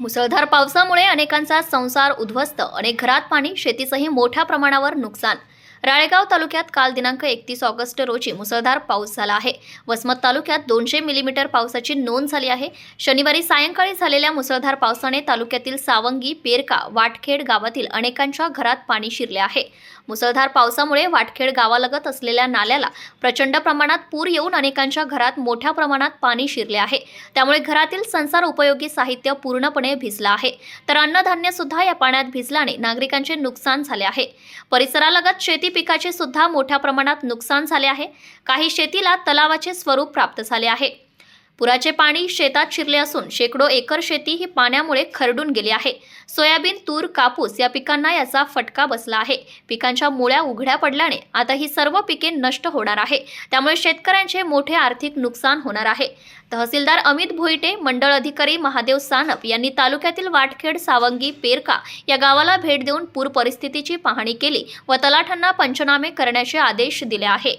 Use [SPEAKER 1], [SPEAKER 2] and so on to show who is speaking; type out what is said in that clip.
[SPEAKER 1] मुसळधार पावसामुळे अनेकांचा संसार उद्ध्वस्त. अनेक घरात पाणी शेतीचंही मोठ्या प्रमाणावर नुकसान. राळेगाव तालुक्यात काल दिनांक एकतीस ऑगस्ट रोजी मुसळधार पाऊस झाला आहे. वसमत तालुक्यात दोनशे मिलीमीटर पावसाची नोंद झाली आहे. शनिवारी सायंकाळी झालेल्या मुसळधार पावसाने तालुक्यातील सावंगी पेरका वाटखेड गावातील अनेकांच्या घरात पाणी शिरले आहे. मुसळधार पावसामुळे वाटखेड गावालगत असलेल्या नाल्याला प्रचंड प्रमाणात पूर येऊन अनेकांच्या घरात मोठ्या प्रमाणात पाणी शिरले आहे. त्यामुळे घरातील संसार उपयोगी साहित्य पूर्णपणे भिजलं आहे. तर अन्नधान्य सुद्धा या पाण्यात भिजल्याने नागरिकांचे नुकसान झाले आहे. परिसरालगत शेती पिकाचे सुद्धा मोठ्या प्रमाणात नुकसान झाले आहे. काही शेतीला तलावाचे स्वरूप प्राप्त झाले आहे. पुराचे पाणी शेतात शिरले असून शेकडो एकर शेती ही पाण्यामुळे खरडून गेली आहे. सोयाबीन तूर कापूस या पिकांना याचा फटका बसला आहे. पिकांच्या मुळ्या उघड्या पडल्याने आता ही सर्व पिके नष्ट होणार आहे. त्यामुळे शेतकऱ्यांचे मोठे आर्थिक नुकसान होणार आहे. तहसीलदार अमित भोईटे मंडळ अधिकारी महादेव सानप यांनी तालुक्यातील वाटखेड सावंगी पेरका या गावाला भेट देऊन पूर परिस्थितीची पाहणी केली व तलाठ्यांना पंचनामे करण्याचे आदेश दिले आहे.